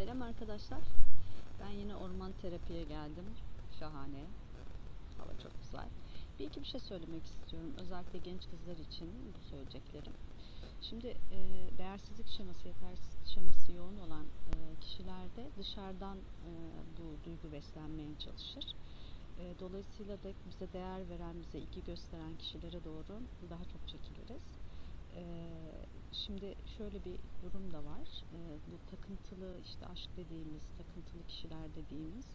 Selam arkadaşlar. Ben yine orman terapiye geldim. Şahane. Hava çok güzel. Bir iki bir şey söylemek istiyorum. Özellikle genç kızlar için bu söyleyeceklerim. Şimdi e, değersizlik şeması, yetersizlik şeması yoğun olan e, kişilerde dışarıdan e, bu duygu beslenmeye çalışır. E, dolayısıyla da bize değer veren, bize ilgi gösteren kişilere doğru daha çok çekiliriz. Şimdi şöyle bir durum da var. Bu takıntılı işte aşk dediğimiz, takıntılı kişiler dediğimiz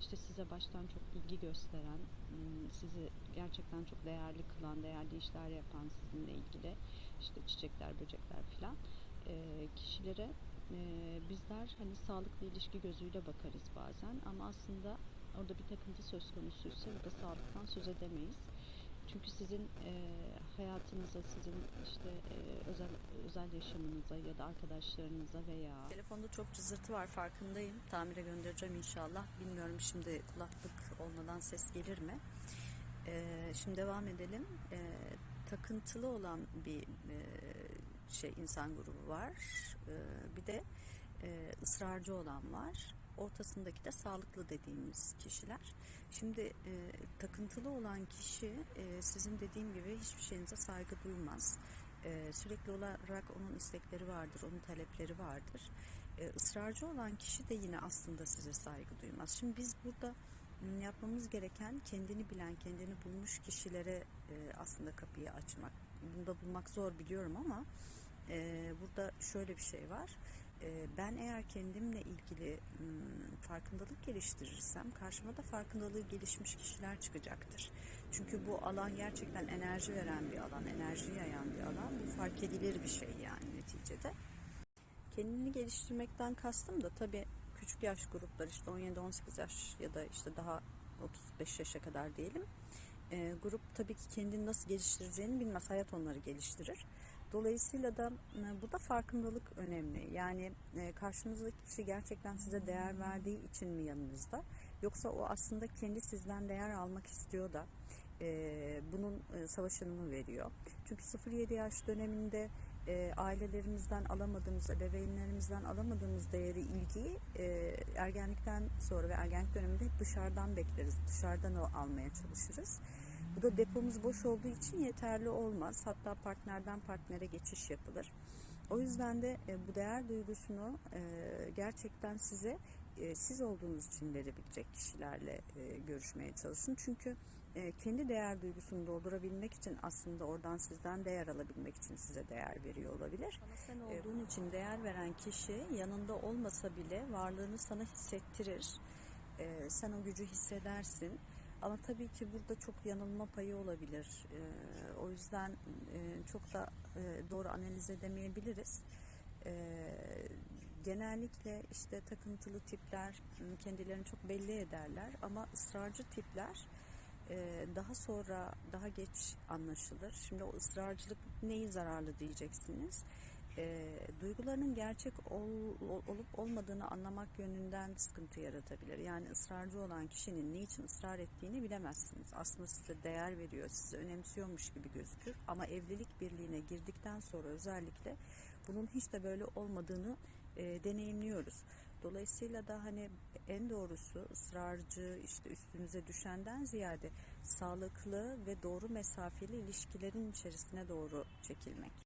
işte size baştan çok ilgi gösteren, sizi gerçekten çok değerli kılan, değerli işler yapan sizinle ilgili işte çiçekler, böcekler filan kişilere bizler hani sağlıklı ilişki gözüyle bakarız bazen ama aslında orada bir takıntı söz konusuysa burada sağlıktan söz edemeyiz. Çünkü sizin e, hayatınıza, sizin işte e, özel özel yaşamınıza ya da arkadaşlarınıza veya Telefonda çok cızırtı var farkındayım. Tamire göndereceğim inşallah. Bilmiyorum şimdi kulaklık olmadan ses gelir mi? Ee, şimdi devam edelim. Ee, takıntılı olan bir e, şey insan grubu var. Ee, bir de e, ısrarcı olan var. Ortasındaki de sağlıklı dediğimiz kişiler. Şimdi e, takıntılı olan kişi e, sizin dediğim gibi hiçbir şeyinize saygı duymaz. E, sürekli olarak onun istekleri vardır, onun talepleri vardır. E, ısrarcı olan kişi de yine aslında size saygı duymaz. Şimdi biz burada yapmamız gereken kendini bilen, kendini bulmuş kişilere e, aslında kapıyı açmak. Bunu da bulmak zor biliyorum ama e, burada şöyle bir şey var. E, ben eğer kendimle ilgili farkındalık geliştirirsem karşıma da farkındalığı gelişmiş kişiler çıkacaktır. Çünkü bu alan gerçekten enerji veren bir alan, enerji yayan bir alan. Bu fark edilir bir şey yani neticede. Kendini geliştirmekten kastım da tabii küçük yaş gruplar işte 17-18 yaş ya da işte daha 35 yaşa kadar diyelim. E, grup tabii ki kendini nasıl geliştireceğini bilmez. Hayat onları geliştirir. Dolayısıyla da e, burada farkındalık önemli. Yani e, karşınızdaki kişi gerçekten size değer verdiği için mi yanınızda? Yoksa o aslında kendi sizden değer almak istiyor da e, bunun savaşını mı veriyor? Çünkü 0-7 yaş döneminde e, ailelerimizden alamadığımız, ebeveynlerimizden alamadığımız değeri, ilgiyi e, ergenlikten sonra ve ergenlik döneminde hep dışarıdan bekleriz. Dışarıdan o almaya çalışırız. Bu da depomuz boş olduğu için yeterli olmaz. Hatta partnerden partnere geçiş yapılır. O yüzden de e, bu değer duygusunu e, gerçekten size e, siz olduğunuz için verebilecek kişilerle görüşmeye çalışın. Çünkü kendi değer duygusunu doldurabilmek için aslında oradan sizden değer alabilmek için size değer veriyor olabilir. Ama sen olduğun için değer veren kişi yanında olmasa bile varlığını sana hissettirir. Sen o gücü hissedersin. Ama tabii ki burada çok yanılma payı olabilir. E, o yüzden e, çok da e, doğru analiz edemeyebiliriz. E, genellikle işte takıntılı tipler kendilerini çok belli ederler ama ısrarcı tipler e, daha sonra daha geç anlaşılır. Şimdi o ısrarcılık neyi zararlı diyeceksiniz. E, duygularının gerçek ol- ol- olup olmadığını anlamak yönünden sıkıntı yaratabilir. Yani ısrarcı olan kişinin ne için ısrar ettiğini bilemezsiniz. Aslında size değer veriyor, sizi önemsiyormuş gibi gözükür. Ama evlilik birliğine girdikten sonra özellikle bunun hiç de böyle olmadığını e, deneyimliyoruz. Dolayısıyla da hani en doğrusu ısrarcı işte üstünüze düşenden ziyade sağlıklı ve doğru mesafeli ilişkilerin içerisine doğru çekilmek.